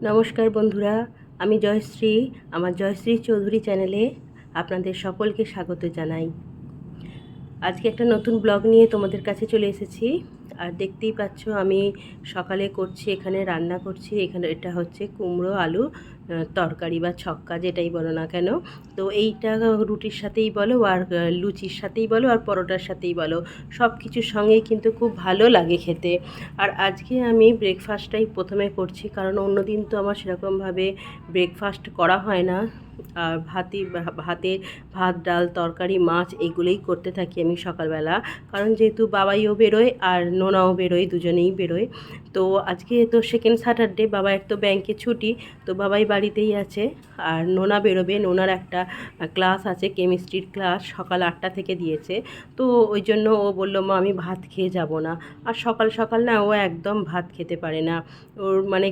নমস্কার বন্ধুরা আমি জয়শ্রী আমার জয়শ্রী চৌধুরী চ্যানেলে আপনাদের সকলকে স্বাগত জানাই। আজকে একটা নতুন ব্লগ নিয়ে তোমাদের কাছে চলে এসেছি। আর দেখতেই পাচ্ছ আমি সকালে করছি, এখানে রান্না করছি। এখানে এটা হচ্ছে কুমড়ো, আলু তরকারি বা ছক্কা যেটাই বলো না কেন। তো এইটা রুটির সাথেই বলো আর লুচির সাথেই বলো আর পরোটার সাথেই বলো। সব কিছুর সঙ্গেই কিন্তু খুব ভালো লাগে খেতে। আর আজকে আমি ব্রেকফাস্টটাই প্রথমে করছি, কারণ অন্য দিন তো আমার সেরকমভাবে ব্রেকফাস্ট করা হয় না। আর ভাতই ভাতে ভাত, ডাল, তরকারি, মাছ এগুলোই করতে থাকি আমি সকালবেলা। কারণ যেহেতু বাবাইও বেরোয় আর নোনাও বেরোয়, দুজনেই বেরোয়। তো আজকে তো সেকেন্ড স্যাটারডে বাবা এক তো ব্যাংকে ছুটি, তো বাবাই বাড়িতেই আছে। আর নোনা বেরোবে, নোনার একটা ক্লাস আছে কেমিস্ট্রির ক্লাস সকাল আটটা থেকে দিয়েছে। তো ওই জন্য ও বলল, মা, আমি ভাত খেয়ে যাব না। আর সকাল সকাল না ও একদম ভাত খেতে পারে না। ওর মানে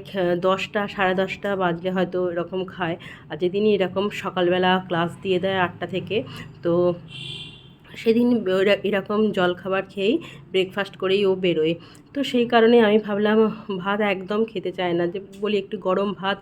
দশটা, সাড়ে দশটা বাজলে হয়তো এরকম খায়। আর যেদিনই এরকম সকালবেলা ক্লাস দিয়ে দেয় আটটা থেকে। তো সেদিন এরকম জলখাবার খেয়েই ব্রেকফাস্ট করেই ও বেরোয়। তো সেই কারণে আমি ভাবলাম, ভাত একদম খেতে চায় না। যে বলি একটু গরম ভাত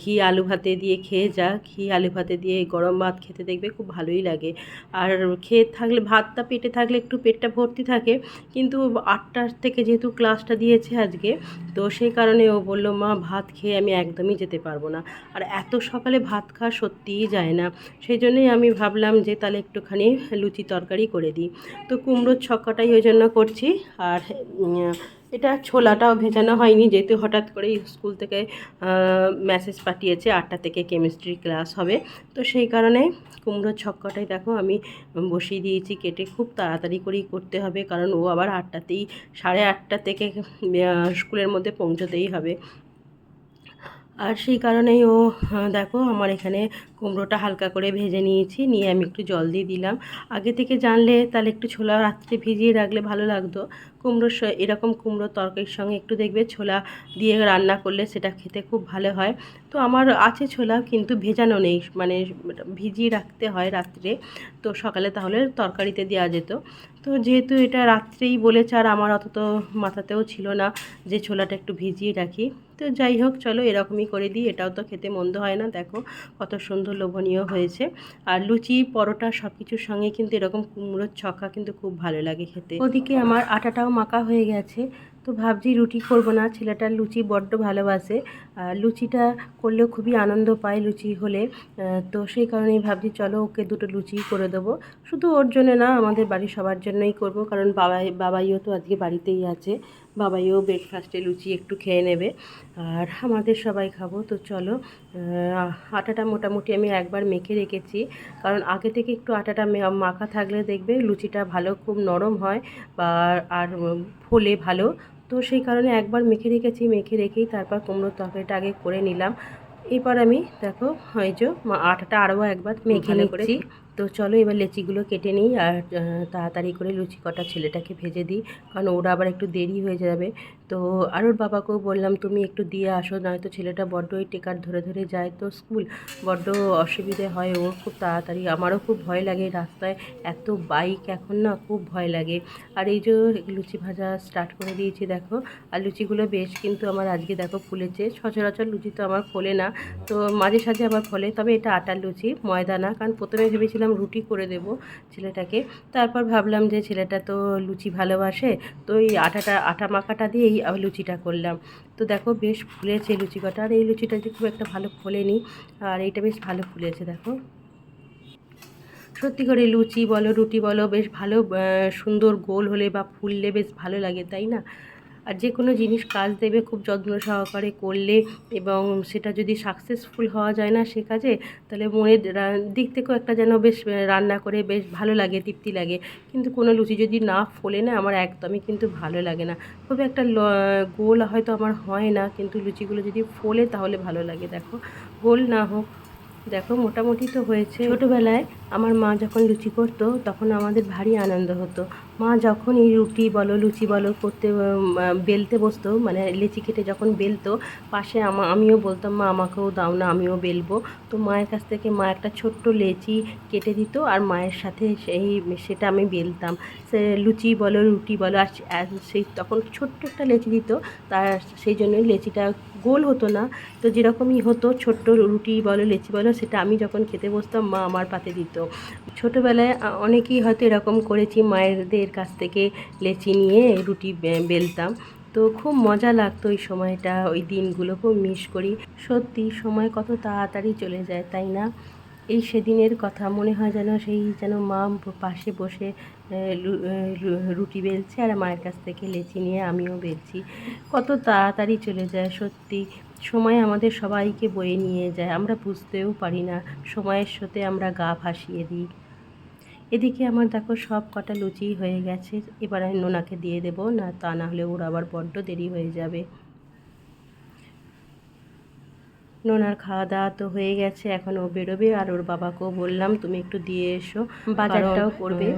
ঘি, আলু ভাতে দিয়ে খেয়ে যা। ঘি, আলু ভাতে দিয়ে গরম ভাত খেতে দেখবে খুব ভালোই লাগে। আর খেয়ে থাকলে, ভাতটা পেটে থাকলে একটু পেটটা ভর্তি থাকে। কিন্তু আটটার থেকে যেহেতু ক্লাসটা দিয়েছে আজকে, তো সেই কারণে ও বলল, মা, ভাত খেয়ে আমি একদমই যেতে পারব না। আর এত সকালে ভাত খাওয়া সত্যিই যায় না। সেই জন্যই আমি ভাবলাম যে তাহলে একটুখানি লুচি তরকারি করে দিই। তো কুমড়োর ছক্কাটাই ওই জন্য করছি। আর এটা ছোলাটাও ভেজানো হয়নি, যেহেতু হঠাৎ করেই স্কুল থেকে মেসেজ পাঠিয়েছে আটটা থেকে কেমিস্ট্রি ক্লাস হবে। তো সেই কারণে কুমড়োর ছক্কাটাই দেখো আমি বসিয়ে দিয়েছি কেটে, খুব তাড়াতাড়ি করেই করতে হবে, কারণ ও আবার আটটাতেই, সাড়ে আটটা থেকে স্কুলের মধ্যে পৌঁছতেই হবে। আর সেই কারণেই ও দেখো আমার এখানে কুমড়োটা হালকা করে ভেজে নিয়েছি, নিয়ে আমি একটু জল দিয়ে দিলাম। আগে থেকে জানলে তাহলে একটু ছোলা রাত্রে ভিজিয়ে রাখলে ভালো লাগতো। কুমড়োর এরকম কুমড়ো তরকারির সঙ্গে একটু দেখবে ছোলা দিয়ে রান্না করলে সেটা খেতে খুব ভালো হয়। তো আমার আছে ছোলা কিন্তু ভেজানো নেই মানে ভিজিয়ে রাখতে হয় রাত্রে। তো সকালে তাহলে তরকারিতে দেওয়া যেত। তো যেহেতু এটা রাত্রেই বলেছে আর আমার অত তো মাথাতেও ছিল না যে ছোলাটা একটু ভিজিয়ে রাখি। তো যাই হোক, চলো এরকমই করে দিই, এটাও তো খেতে মন্দ হয় না, দেখো কত সুন্দর লোভনীয় হয়েছে। আর লুচি, পরোটা সব কিছুর সঙ্গে কিন্তু এরকম কুমড়োর ছক্কা কিন্তু খুব ভালো লাগে খেতে। ওদিকে আমার আটাটাও মাখা হয়ে গেছে। তো ভাবছি রুটি করব না ছেলেটা লুচি বড্ড ভালোবাসে। আর লুচিটা করলেও খুবই আনন্দ পায় লুচি হলে। তো সেই কারণেই ভাবছি চলো ওকে দুটো লুচি করে দেবো। শুধু ওর জন্য না, আমাদের বাড়ির সবার জন্যই করব। কারণ বাবাই, বাবাইও তো আজকে বাড়িতেই আছে। বাবাইও ব্রেকফাস্টে লুচি একটু খেয়ে নেবে। আর আমাদের সবাই খাব তো চলো আটাটা মোটামুটি আমি একবার মেখে রেখেছি। কারণ আগে থেকে একটু আটাটা মাখা থাকলে দেখবে লুচিটা ভালো খুব নরম হয় বা আর ফোলে ভালো। তো সেই কারণে একবার মেখে রেখেছি মেখে রেখেই তারপর কুমড়োর তরকারিটা আগে করে নিলাম। এবার আমি দেখো হয় যে আটাটা আরও একবার মেখে নিচ্ছি। তো চলো এবার লেচিগুলো কেটে নিই আর তাড়াতাড়ি করে লুচি কটা ছেলেটাকে ভেজে দিই। কারণ ওরা আবার একটু দেরি হয়ে যাবে। তো আর ওর বাবাকেও বললাম, তুমি একটু দিয়ে আসো, নয়তো ছেলেটা বড্ড ওই টেকার ধরে ধরে যায় তো স্কুল। বড্ড অসুবিধে হয় ওর খুব তাড়াতাড়ি, আমারও খুব ভয় লাগে, রাস্তায় এত বাইক এখন না খুব ভয় লাগে। আর এই যে লুচি ভাজা স্টার্ট করে দিয়েছি, দেখো, আর লুচিগুলো বেশ কিন্তু আমার আজকে দেখো ফুলেছে। সচরাচর লুচি তো আমার ফোলে না, তো মাঝে সাঝে আবার ফলে, তবে এটা আটার লুচি, ময়দা না, কারণ প্রথমে ভেবেছিলাম রুটি করে দেব ছেলেটাকে। তারপর ভাবলাম যে ছেলেটা তো লুচি ভালোবাসে, তো এই আটাটা, আটা মাখাটা দিয়েই আমি লুচিটা করলাম। তো দেখো বেশ ফুলেছে লুচি কটা আর এই লুচিটা যে খুব একটা ভালো ফোলেনি। আর এইটা বেশ ভালো ফুলেছে, দেখো। সত্যি করে লুচি বলো, রুটি বলো, বেশ ভালো সুন্দর গোল হলে বা ফুললে বেশ ভালো লাগে, তাই না? আর যে কোনো জিনিস কাজ দেবে খুব যত্ন সহকারে করলে এবং সেটা যদি সাকসেসফুল হওয়া যায় না সে কাজে, তাহলে মনের দিক থেকেও একটা যেন বেশ রান্না করে বেশ ভালো লাগে, তৃপ্তি লাগে। কিন্তু কোনো লুচি যদি না ফোলে না, আমার একদমই কিন্তু ভালো লাগে না। খুব একটা গোল হয়তো আমার হয় না, কিন্তু লুচিগুলো যদি ফোলে তাহলে ভালো লাগে। দেখো, গোল না হোক, দেখো মোটামুটি তো হয়েছে। ছোটোবেলায় আমার মা যখন লুচি করতো, তখন আমাদের ভারী আনন্দ হতো। মা যখন এই রুটি বলো, লুচি বলো করতে বেলতে বসতো মানে লেচি কেটে যখন বেলতো, পাশে আমা, আমিও বলতাম, মা, আমাকেও দাও না, আমিও বেলবো। তো মায়ের কাছ থেকে মা একটা ছোট্ট লেচি কেটে দিত, আর মায়ের সাথে সেই, সেটা আমি বেলতাম। সে লুচি বলো, রুটি বলো, আর সেই তখন ছোট্ট একটা লেচি দিত, তার, সেই জন্যই লেচিটা গোল হতো না। তো যেরকমই হতো, ছোট্ট রুটি বলো, লেচি বলো, সেটা আমি যখন খেতে বসতাম, মা আমার পাতে দিত। ছোটোবেলায় অনেকেই হয়তো এরকম করেছি মায়েরদের কাছ থেকে লেচি নিয়ে রুটি বেলতাম। তো খুব মজা লাগতো ওই সময়টা, ওই দিনগুলো খুব মিস করি। সত্যি সময় কত তাড়াতাড়ি চলে যায়, তাই না? এই সেদিনের কথা মনে হয় যেন সেই যেন মা পাশে বসে রুটি বেলছে আর মায়ের কাছ থেকে লেচি নিয়ে আমিও বেলছি। কত তাড়াতাড়ি চলে যায় সত্যি। সময় আমাদের সবাইকে বয়ে নিয়ে যায়, আমরা বুঝতেও পারি না। সময়ের সাথে আমরা গা ভাসিয়ে দিই। এদিকে আমার দেখো সব কটা লুচি হয়ে গেছে, এবার আমি নোনাকে দিয়ে দেবো, না তা না হলে ওর আবার বড্ড দেরি হয়ে যাবে। নোনার খাওয়া দাওয়া তো হয়ে গেছে এখন ও বেরোবে। আর ওর বাবাকেও বললাম তুমি একটু দিয়ে এসো বাজারটাও করবে।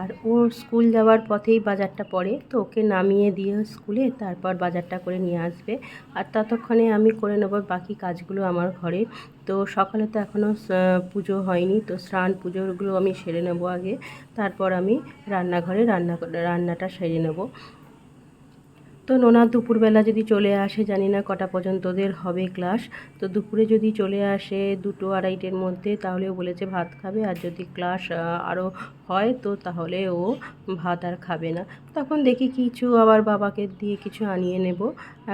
আর ওর স্কুল যাওয়ার পথেই বাজারটা পড়ে তো ওকে নামিয়ে দিয়ে স্কুলে তারপর বাজারটা করে নিয়ে আসবে। আর ততক্ষণে আমি করে নেব বাকি কাজগুলো আমার ঘরে। তো সকালে তো এখনও পুজো হয়নি তো স্নান পুজোগুলো আমি সেরে নেব আগে। তারপর আমি রান্নাঘরে রান্না রান্নাটা সেরে নেব। তো নোনা, দুপুরবেলা যদি চলে আসে, জানি না কটা পর্যন্ত ওদের হবে ক্লাস, তো দুপুরে যদি চলে আসে দুটো আড়াইটের মধ্যে তাহলেও বলেছে ভাত খাবে, আর যদি ক্লাস আরও হয় তো তাহলে ও ভাত আর খাবে না। তখন দেখি কিছু আবার বাবাকে দিয়ে কিছু আনিয়ে নেব।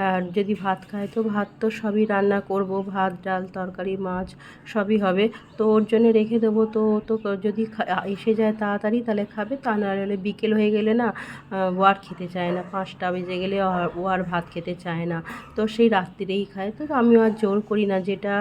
আর যদি ভাত খায় তো ভাত তো সবই রান্না করব। ভাত, ডাল, তরকারি, মাছ সবই হবে। তো ওর জন্য রেখে দেবো। তো ও তো যদি এসে যায় তাড়াতাড়ি তাহলে খাবে। তা না হলে বিকেল হয়ে গেলে না ও আর খেতে চায় না। পাঁচটা বেজে গেলে ও আর ভাত খেতে চায় না। তো সেই রাত্রিরেই খায়। তো আমিও আর জোর করি না। যেটা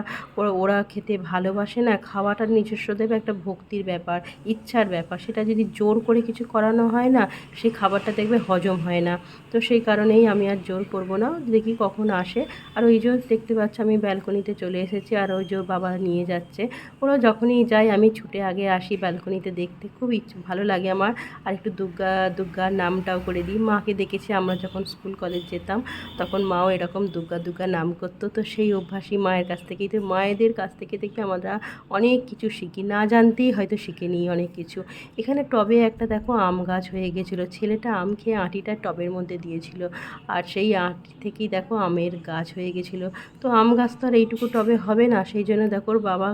ওরা খেতে ভালোবাসে না, খাওয়াটা নিজস্ব দেবে একটা ভক্তির ব্যাপার, ইচ্ছার ব্যাপার। সেটা যদি জোর করে কিছু করানো হয় না, সেই খাবারটা দেখবে হজম হয় না। তো সেই কারণেই আমি আর জোর করব না। দেখি কখন আসে। আর ওই যে দেখতে পাচ্ছ, আমি ব্যালকনিতে চলে এসেছি আর ওই ওর বাবা নিয়ে যাচ্ছে। ওরা যখনই যায়, আমি ছুটে আগে আসি ব্যালকনিতে দেখতে। খুব ইচ্ছে, ভালো লাগে আমার। আর একটু দুর্গা, দুর্গার নামটাও করে দিই। মাকে দেখেছি, আমরা যখন স্কুল কলেজ যেতাম, তখন মাও এরকম দুর্গা দুর্গা নাম করতো। তো সেই অভ্যাসই মায়ের কাছ থেকেই। তো মায়েদের কাছ থেকে থেকে আমরা অনেক কিছু শিখি। না জানতেই হয়তো শিখে নিই অনেক কিছু। এখানে টবে একটা দেখো আম গাছ হয়ে গেছিল। ছেলেটা আম খেয়ে আঁটিটা টবের মধ্যে দিয়েছিল। আর সেই আঁটি থেকেই দেখো আমের গাছ হয়ে গেছিল। তো আম গাছ তো আর এইটুকু টবে হবে না। সেই জন্য দেখো ওর বাবা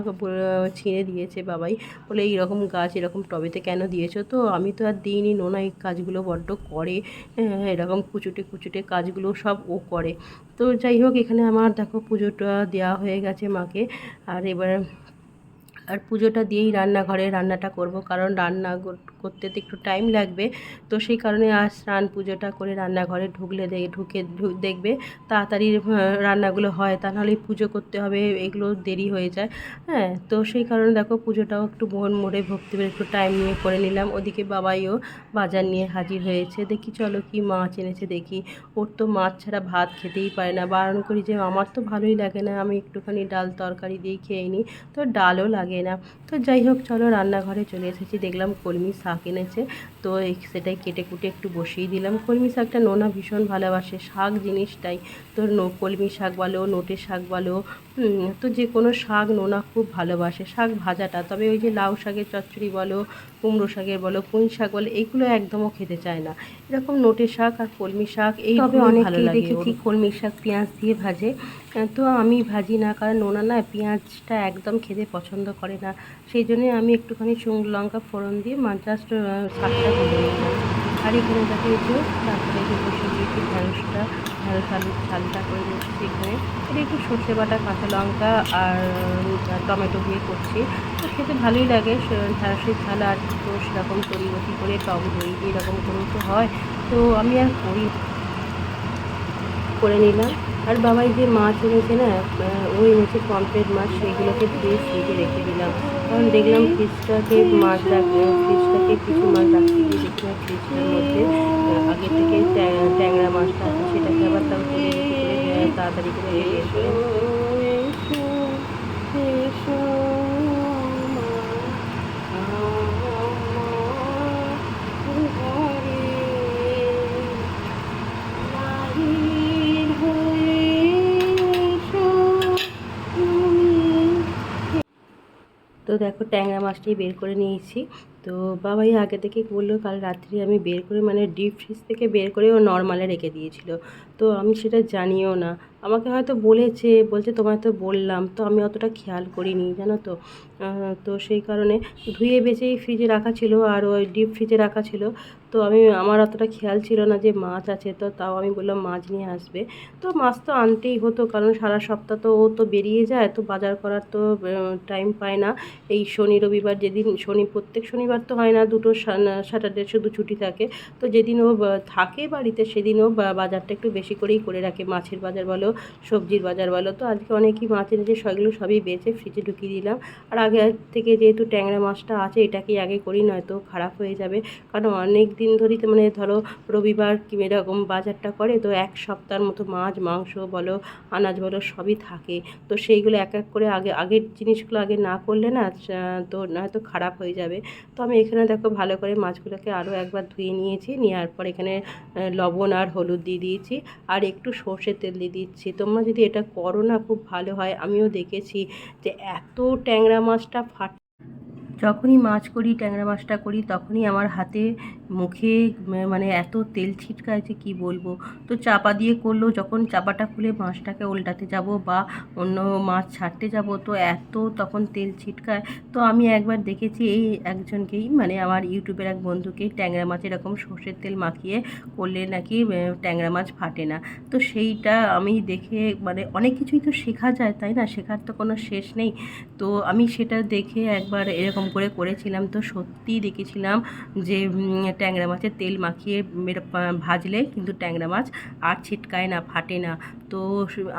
ছিঁড়ে দিয়েছে বাবাই। বলে এইরকম গাছ এরকম টবেতে কেন দিয়েছ? তো আমি তো আর দিইনি। নোনা এই কাজগুলো বড্ড করে। হ্যাঁ, এরকম কুচুটে কুচুটে কাজগুলো সব ও করে। তো যাই হোক এখানে আমার দেখো পুজোটা দেওয়া হয়ে গেছে মাকে। আর এবার আর পুজোটা দিয়েই রান্নাঘরে রান্নাটা করব, কারণ রান্না করতে তো একটু টাইম লাগবে। তো সেই কারণে আজ স্নান পুজোটা করে রান্নাঘরে ঢুকলে দে- ঢুকে দেখবে তাড়াতাড়ি রান্নাগুলো হয়, তা নাহলে পুজো করতে হবে, এগুলো দেরি হয়ে যায়। হ্যাঁ তো সেই কারণে দেখো পুজোটাও একটু মন মোড়ে ভক্তি একটু টাইম নিয়ে করে নিলাম। ওদিকে বাবাইও বাজার নিয়ে হাজির হয়েছে। দেখি চলো কি মাছ এনেছে দেখি। ওর তো মাছ ছাড়া ভাত খেতেই পারে না। বারণ করি যে, আমার তো ভালোই লাগে না, আমি একটুখানি ডাল তরকারি দিয়ে খেয়ে নিই তো ডালও লাগে না। তো যাই হোক চলো রান্নাঘরে চলে এসেছি। দেখলাম কলমি শাক এনেছে। তো সেটাই কেটে কুটে একটু বসিয়ে দিলাম। কলমি শাকটা নোনা ভীষণ ভালোবাসে শাক জিনিসটাই। তো নো- কলমি শাক বলো নোটে শাক বলো তো যে কোনো শাক নোনা খুব ভালোবাসে। শাক ভাজাটা তবে ওই যে লাউ শাকের চচ্চড়ি বলো কুমড়ো শাকের বলো পুঁই শাক বলো এইগুলো একদমও খেতে চায় না। এরকম নোটে শাক আর কলমি শাক এই তবে ভালো লাগে দেখেছি কলমি শাক পেঁয়াজ দিয়ে ভাজে। তো আমি ভাজি না কারণ নোনা না পেঁয়াজটা একদম খেতে পছন্দ করে না। সেই জন্যে আমি একটুখানি শুকনো লঙ্কা ফোড়ন দিয়ে জাস্ট শাকটা ভেজে নিলাম আর এখানে দেখো যে তারপরে বসে দিয়েছি ঢ্যাঁড়সটা ঢ্যাঁড়স আলুর ঝালটা করে নিচ্ছি এখানে। এটা একটু সর্ষে বাটা, কাঁচা লঙ্কা আর টমেটো দিয়ে করছি। তো খেতে ভালোই লাগে। ঢ্যাঁড়সের ঝাল আর তো সেরকম তরিগতি করে টক দই দিয়ে এরকম করেও তো হয়। তো আমি আর করি করে নিলাম। আর বাবাই যে মাছ এনেছে না ওই ও এনেছে পমফ্রেট মাছ, সেইগুলোকে ধুয়ে ফ্রিজে রেখে দিলাম। কারণ দেখলাম ফ্রিজটাকে মাছ রাখবে ফ্রিজটাকে কিছু মাছ রাখতে গিয়ে দেখলাম ফ্রিজটার মধ্যে আগে থেকে ট্যাংরা মাছটা সেটাকে আবার তাড়াতাড়ি করে দেখো ট্যাংরা মাছটাই বের করে নিয়েছি। তো বাবাই আগে থেকে বলল, কাল রাত্রি আমি বের করে মানে ডিপ ফ্রিজ থেকে বের করে ও নর্মালে রেখে দিয়েছিল। তো আমি সেটা জানিও না। আমাকে হয়তো বলেছে, বলছে তোমায় তো বললাম, তো আমি অতটা খেয়াল করিনি, জানো তো। তো সেই কারণে ধুয়ে বেঁচেই ফ্রিজে রাখা ছিল আর ওই ডিপ ফ্রিজে রাখা ছিল। তো আমি, আমার অতটা খেয়াল ছিল না যে মাছ আছে, তো তাও আমি বললাম মাছ নিয়ে আসবে। তো মাছ তো আনতেই হতো, কারণ সারা সপ্তাহ তো ও তো বেরিয়ে যায়, তো বাজার করার তো টাইম পায় না। এই শনি, রবিবার যেদিন, শনি, প্রত্যেক শনিবার তো হয় না, দুটো স্যাটারডে শুধু ছুটি থাকে। তো যেদিন ও থাকে বাড়িতে, সেদিন ও, বা- বাজারটা একটু বেশি করেই করে রাখে। মাছের বাজার বলো, সবজির বাজার বলো, তো আজকে অনেকই মাছ এনেছে সেগুলো সবই বেচে ফ্রিজে ঢুকিয়ে দিলাম। আর আগে থেকে যেহেতু ট্যাংরা মাছটা আছে, এটাকেই আগে করি, নয়তো খারাপ হয়ে যাবে। কারণ অনেক ধরেই তো মানে ধরো রবিবার কি এরকম বাজারটা করে, তো এক সপ্তাহের মতো মাছ, মাংস বলো, আনাজ বলো, সবই থাকে। তো সেইগুলো এক এক করে আগে, আগের জিনিসগুলো আগে না করলে না তো নয়তো খারাপ হয়ে যাবে। তো আমি এখানে দেখো ভালো করে মাছগুলোকে আরও একবার ধুয়ে নিয়েছি, নেওয়ার পর এখানে লবণ আর হলুদ দিয়ে দিয়েছি, আর একটু সর্ষের তেল দিয়ে দিচ্ছি। তোমরা যদি এটা করো না, খুব ভালো হয়। আমিও দেখেছি যে এত ট্যাংরা মাছটা ফাট যখনই মাছ করি, ট্যাংরা মাছটা করি, তখনই আমার হাতে মুখে মানে এত তেল ছিটকায় যে কী বলব? তো চাপা দিয়ে করলেও যখন চাপাটা খুলে মাছটাকে উল্টাতে যাব বা অন্য মাছ ছাড়তে যাব, তো এত তখন তেল ছিটকায়। তো আমি একবার দেখেছি এই একজনকেই মানে আমার ইউটিউবের এক বন্ধুকেই ট্যাংরা মাছ এরকম সর্ষের তেল মাখিয়ে করলে নাকি ট্যাংরা মাছ ফাটে না। তো সেইটা আমি দেখে মানে অনেক কিছুই তো শেখা যায়, তাই না? শেখার তো কোনো শেষ নেই। তো আমি সেটা দেখে একবার এরকম করে করেছিলাম তো সত্যিই দেখেছিলাম যে ট্যাংরা মাছের তেল মাখিয়ে ভাজলে কিন্তু ট্যাংরা মাছ আর ছিটকায় না, ফাটে না। তো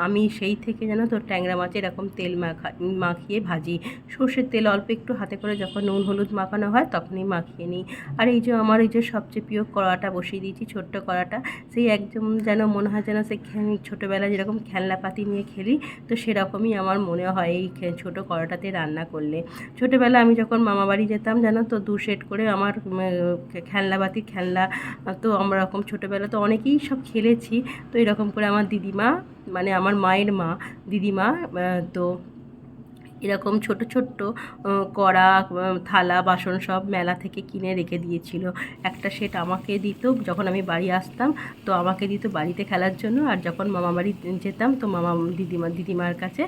আমি সেই থেকে জানো তো ট্যাংরা মাছে এরকম তেল মাখা, মাখিয়ে ভাজি। সর্ষের তেল অল্প একটু হাতে করে যখন নুন হলুদ মাখানো হয় তখনই মাখিয়ে নিই। আর এই যে আমার এই যে সবচেয়ে প্রিয় কড়াটা বসিয়ে দিয়েছি, ছোট্ট কড়াটা, সেই একদম যেন মনে হয় যেন খে- ছোটোবেলায় যেরকম খেলনাপাতি নিয়ে খেলি, তো সেরকমই আমার মনে হয় এই ছোটো কড়াটাতে রান্না করলে। ছোটোবেলা আমি যখন মামা বাড়ি যেতাম জানো তো দু সেট করে আমার খেলনাবাতি খেলনা, তো আমরা এরকম ছোটোবেলা তো অনেকেই সব খেলেছি, তো এরকম করে আমার দিদিমা মানে আমার মায়ের মা, দিদিমা তো এরকম ছোট ছোট্ট কড়া থালা, বাসন সব মেলা থেকে কিনে রেখে দিয়েছিল। একটা সেট আমাকে দিত যখন আমি বাড়ি আসতাম, তো আমাকে দিত বাড়িতে খেলার জন্য। আর যখন মামা বাড়ি যেতাম, তো মামা, দিদিমা, দিদিমার কাছে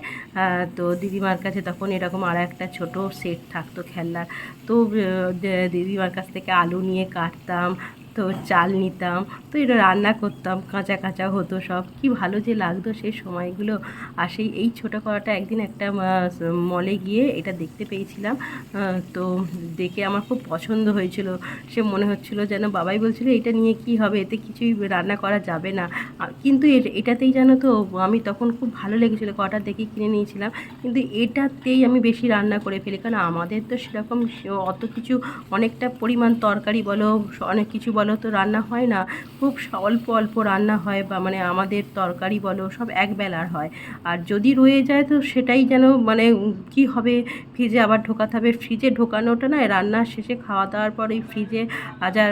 তো দিদিমার কাছে তখন এরকম আর একটা ছোট সেট থাকতো খেলনার। তো দিদিমার কাছ থেকে আলু নিয়ে কাটতাম তো চাল নিতাম, তো এটা রান্না করতাম, কাঁচা কাঁচা হতো সব। কি ভালো যে লাগতো সেই সময়গুলো। আর সেই এই ছোটো কড়াটা একদিন একটা মলে গিয়ে এটা দেখতে পেয়েছিলাম। তো দেখে আমার খুব পছন্দ হয়েছিল। সে মনে হচ্ছিল যেন বাবাই বলছিল, এটা নিয়ে কি হবে? এতে কিছুই রান্না করা যাবে না। কিন্তু এটাতেই জানো তো, আমি তখন খুব ভালো লেগেছিলো কটা দেখে কিনে নিয়েছিলাম। কিন্তু এটাতেই আমি বেশি রান্না করে ফেলি। কারণ আমাদের তো সেরকম অত কিছু অনেকটা পরিমাণ তরকারি বলো, অনেক কিছু বলো তো রান্না হয় না? খুব অল্প অল্প রান্না হয় বা মানে আমাদের তরকারি বলো, সব একবেলার হয়। আর যদি রয়ে যায় তো সেটাই যেন মানে কি হবে? ফ্রিজে আবার ঢোকাতে হবে। ফ্রিজে ঢোকানোটা না, রান্নার শেষে খাওয়া দাওয়ার পর এই ফ্রিজে আজার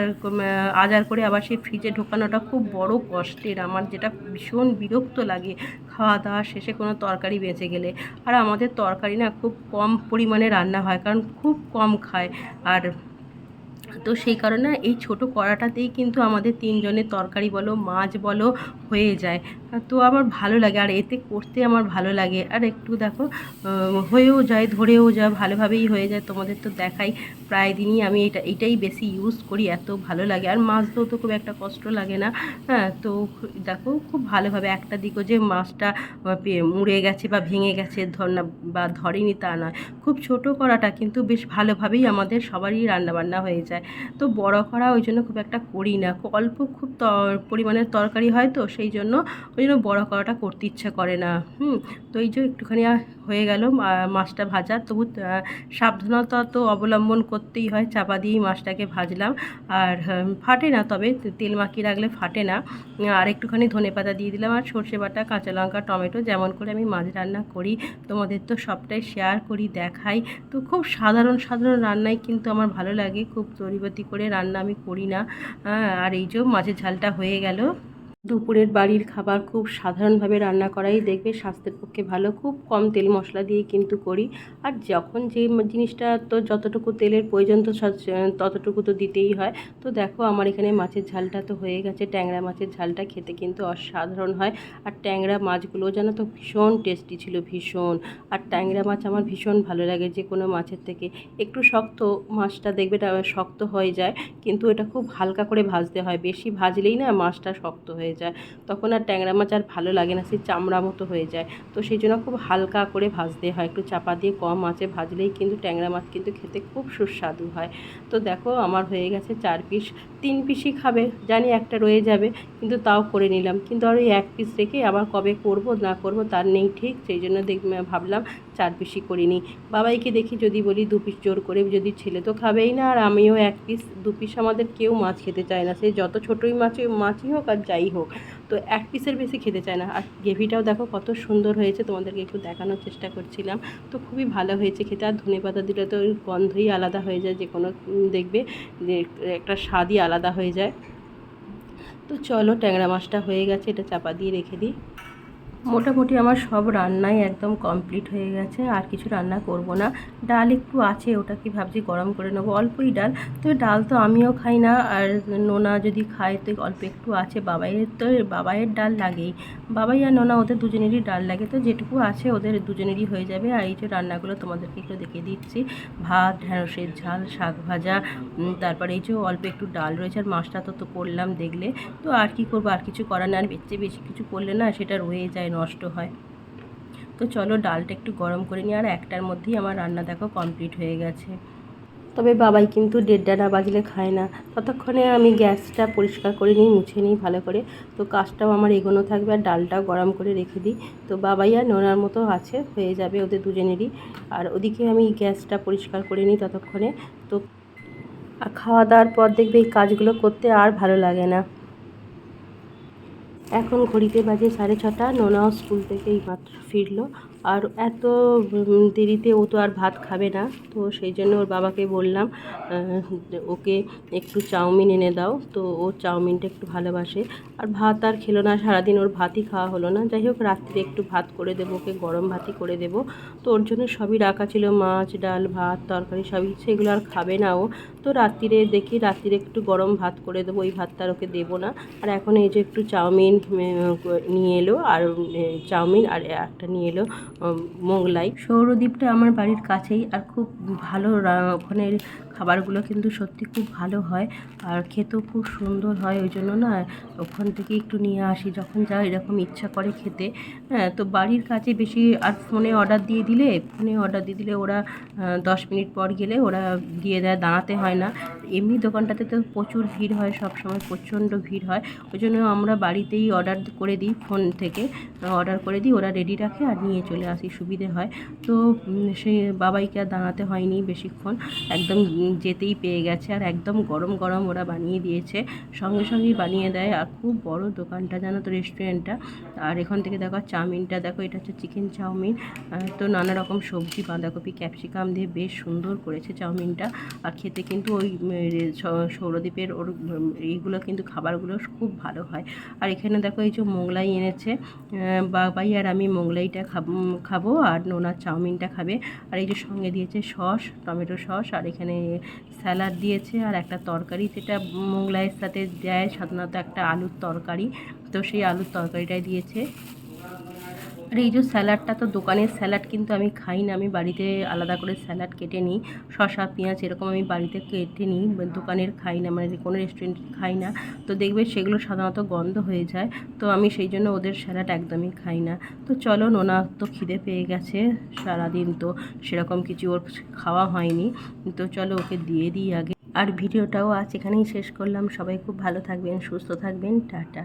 আজার করে আবার সেই ফ্রিজে ঢোকানোটা খুব বড় কষ্টের। আমার যেটা ভীষণ বিরক্ত লাগে খাওয়া দাওয়া শেষে কোনো তরকারি বেঁচে গেলে। আর আমাদের তরকারি না খুব কম পরিমাণে রান্না হয়, কারণ খুব কম খায়। আর তো সেই কারণে এই ছোট কড়াটাতেই কিন্তু আমাদের তিনজনের তরকারি বলো, মাছ বলো, হয়ে যায়। তো আমার ভালো লাগে, আর এতে করতে আমার ভালো লাগে। আর একটু দেখো হয়েও যায়, ধরেও যায়, ভালোভাবেই হয়ে যায়, তোমাদের তো দেখাই। প্রায় দিনই আমি এটা, এটাই বেশি ইউজ করি, এত ভালো লাগে। আর মাছ ধরতে খুব একটা কষ্ট লাগে না হ্যাঁ তো দেখো, খুব ভালোভাবে একটা দিকও যে মাছটা মুড়ে গেছে বা ভেঙে গেছে, ধর না, বা ধরেনি তা নয়। খুব ছোট করাটা কিন্তু বেশ ভালোভাবেই আমাদের সবারই রান্নাবান্না হয়ে যায়। তো বড় করা ওই জন্য খুব একটা করি না। অল্প খুব পরিমাণের তরকারি হয় তো, সেই জন্য ওই জন্য বড় কড়াটা করতে ইচ্ছা করে না। হুম, তো এই যে একটুখানি হয়ে গেল মাছটা ভাজা। তবু সাবধানতা তো অবলম্বন করতেই হয়, চাপা দিয়েই মাছটাকে ভাজলাম। আর ফাটে না তবে তেল মাখিয়ে রাখলে ফাটে না। আর একটুখানি ধনে পাতা দিয়ে দিলাম। আর সর্ষে বাটা, কাঁচা লঙ্কা, টমেটো যেমন করে আমি মাছ রান্না করি, তোমাদের তো সবটাই শেয়ার করি, দেখাই। তো খুব সাধারণ সাধারণ রান্নাই কিন্তু আমার ভালো লাগে। খুব তরিবতি করে রান্না আমি করি না। আর এই যে মাছের ঝালটা হয়ে গেল। দুপুরের বাড়ির খাবার খুব সাধারণভাবে রান্না করাই দেখবে স্বাস্থ্যের পক্ষে ভালো। খুব কম তেল মশলা দিয়ে কিন্তু করি। আর যখন যে জিনিসটা তো যতটুকু তেলের প্রয়োজন তো ততটুকু তো দিতেই হয়। তো দেখো আমার এখানে মাছের ঝালটা তো হয়ে গেছে। ট্যাংরা মাছের ঝালটা খেতে কিন্তু অসাধারণ হয়। আর ট্যাংরা মাছগুলো যেন তো ভীষণ টেস্টি ছিল, ভীষণ। আর ট্যাংরা মাছ আমার ভীষণ ভালো লাগে যে কোনো মাছের থেকে। একটু শক্ত মাছটা দেখবে শক্ত হয়ে যায়। কিন্তু এটা খুব হালকা করে ভাজতে হয়। বেশি ভাজলেই না মাছটা শক্ত হয়ে যায়, তখন আর ট্যাংরা মাছ আর ভালো লাগে না, সেই চামড়া মতো হয়ে যায়। তো সেই জন্য খুব হালকা করে ভাজতে হয়, একটু চাপা দিয়ে কম আঁচে ভাজলেই কিন্তু ট্যাংরা মাছ কিন্তু খেতে খুব সুস্বাদু হয়। তো দেখো, আমার হয়ে গেছে চার পিস তিন পিসই খাবে, জানি একটা রয়ে যাবে, কিন্তু তাও করে নিলাম। কিন্তু আর ওই এক পিস রেখে আবার কবে করব, না করব, তার নেই ঠিক, সেই জন্য দেখ ভাবলাম চার পিসই করিনি বাবাইকে দেখি যদি বলি দু পিস জোর করে, যদি ছেলে তো খাবেই না, আর আমিও এক পিস দু পিস আমাদের কেউ মাছ খেতে চায় না। সে যত ছোটোই মাছ মাছই হোক আর যাই হোক। তো এক পিসের বেশি খেতে চায় না। আর গ্রেভিটাও দেখো কত সুন্দর হয়েছে, তোমাদেরকে একটু দেখানোর চেষ্টা করছিলাম। তো খুবই ভালো হয়েছে খেতে। আর ধনে পাতা দিলে তো গন্ধই আলাদা হয়ে যায়, যে কোনো দেখবে যে একটা স্বাদই আলাদা হয়ে যায়। তো চলো ট্যাংরা মাছটা হয়ে গেছে, এটা চাপা দিয়ে রেখে দিই। মোটামুটি আমার সব রান্নাই একদম কমপ্লিট হয়ে গেছে, আর কিছু রান্না করব না। ডাল একটু আছে ওটা কি ভাবছি গরম করে নেব। অল্পই ডাল, তবে ডাল তো আমিও খাই না, আর নোনা যদি খায় তো অল্প একটু আছে। বাবাইয়ের তো, বাবাইয়ের ডাল লাগেই। বাবাই আর নোনা ওদের দুজনেরই ডাল লাগে, তো যেটুকু আছে ওদের দুজনেরই হয়ে যাবে। আর এই যে রান্নাগুলো তোমাদেরকে একটু দেখিয়ে দিচ্ছি। ভাত, ঢ্যাঁড়সের ঝাল, শাক ভাজা তারপরে এই যে অল্প একটু ডাল রয়েছে, আর মাছটা তো তো করলাম দেখলে। তো আর কি করব, আর কিছু করার না আর বেচে বেশি কিছু করলে না সেটা রয়ে যায়। নষ্ট হয়। তো চলো ডালটা একটু গরম করে নিই, আর একটার মধ্যেই আমার রান্না দেখো কমপ্লিট হয়ে গেছে। তবে বাবাই কিন্তু দেড়টা না বাজলে খায় না। ততক্ষণে আমি গ্যাসটা পরিষ্কার করে নিই, মুছে নিই ভালো করে। তো কাজটাও আমার এগোনো থাকবে, আর ডালটাও গরম করে রেখে দিই। তো বাবাই আর নোনার মতো আছে, হয়ে যাবে ওদের দুজনেরই। আর ওদিকে আমি গ্যাসটা পরিষ্কার করে নিই ততক্ষণে। তো আর খাওয়া দাওয়ার পর দেখবে এই কাজগুলো করতে আর ভালো লাগে না। এখন ঘড়িতে বাজে সাড়ে ছটা। নোনাও স্কুল থেকে এই মাত্র ফিরলো। আর এত দেরিতে ও তো আর ভাত খাবে না। তো সেই জন্য ওর বাবাকে বললাম ওকে একটু চাউমিন এনে দাও। তো ও চাউমিনটা একটু ভালোবাসে। আর ভাত আর খেলো না, সারাদিন ওর ভাতই খাওয়া হলো না। যাই হোক, রাত্রে একটু ভাত করে দেবো, ওকে গরম ভাতই করে দেবো। তো ওর জন্য সবই রাখা ছিল, মাছ, ডাল, ভাত, তরকারি সবই। সেগুলো আর খাবে না ও। তো রাত্রিরে দেখি, রাত্রিরে একটু গরম ভাত করে দেবো, ওই ভাতটা আর ওকে দেবো না। আর এখন এই যে একটু চাউমিন নিয়ে এলো, আর চাউমিন আর একটা নিয়ে এলো। মোগলাই সৌরদ্বীপটা আমার বাড়ির কাছেই আর খুব ভালো ওখানে ওখানের খাবারগুলো কিন্তু সত্যি খুব ভালো হয় আর খেতেও খুব সুন্দর হয় ওই জন্য না ওখান থেকে একটু নিয়ে আসি যখন যা এরকম ইচ্ছা করে খেতে। হ্যাঁ তো বাড়ির কাছে বেশি আর ফোনে অর্ডার দিয়ে দিলে ফোনে অর্ডার দিয়ে দিলে ওরা দশ মিনিট পর গেলে ওরা দিয়ে দেয় দাঁড়াতে হয় না। এমনি দোকানটাতে তো প্রচুর ভিড় হয় সব সময় প্রচণ্ড ভিড় হয় ওই জন্য আমরা বাড়িতেই অর্ডার করে দিই ফোন থেকে অর্ডার করে দিই ওরা রেডি রাখে আর নিয়ে চলে আসি সুবিধে হয়। তো উম, সে বাবাইকে আর দাঁড়াতে হয়নি বেশিক্ষণ একদম যেতেই পেয়ে গেছে আর একদম গরম গরম ওরা বানিয়ে দিয়েছে। সঙ্গে সঙ্গেই বানিয়ে দেয় আর খুব বড় দোকানটা, জানো তো রেস্টুরেন্টটা আর এখান থেকে দেখো চাউমিনটা, দেখো এটা হচ্ছে চিকেন চাউমিন। তো নানা রকম সবজি, বাঁধাকপি ক্যাপসিকাম দিয়ে বেশ সুন্দর করেছে চাউমিনটা। আর খেতে কিন্তু ওই সৌরদ্বীপের ওর এইগুলো কিন্তু খাবারগুলো খুব ভালো হয়। আর এখানে দেখো এই যে মোগলাই এনেছে। বাবাই আর আমি মোগলাইটা খাব আর নোনা চাউমিনটা খাবে। আর এই যে সঙ্গে দিয়েছে সস, টমেটো সস। আর এখানে স্যালাড দিয়েছে আর একটা তরকারি যেটা মোগলাইয়ের সাথে দেয়, সাধারণত একটা আলুর তরকারি। তো সেই আলুর তরকারিটাই দিয়েছে। আর এই যে স্যালাডটা, তো দোকানের স্যালাড কিন্তু আমি খাই না। আমি বাড়িতে আলাদা করে স্যালাড কেটে নিই। শসা, পেঁয়াজ এরকম আমি বাড়িতে কেটে নিই। দোকানের খাই না মানে কোনো রেস্টুরেন্ট খাই না। তো দেখবে সেগুলো সাধারণত গন্ধ হয়ে যায়। তো আমি সেই জন্য ওদের স্যালাড একদমই খাই না। তো চলো, নোনা তো খিদে পেয়ে গেছে সারাদিন। তো সেরকম কিছু ওর খাওয়া হয়নি। তো চলো, ওকে দিয়ে দিই আগে। আর ভিডিওটাও আজ এখানেই শেষ করলাম। সবাই খুব ভালো থাকবেন, সুস্থ থাকবেন। টাটা।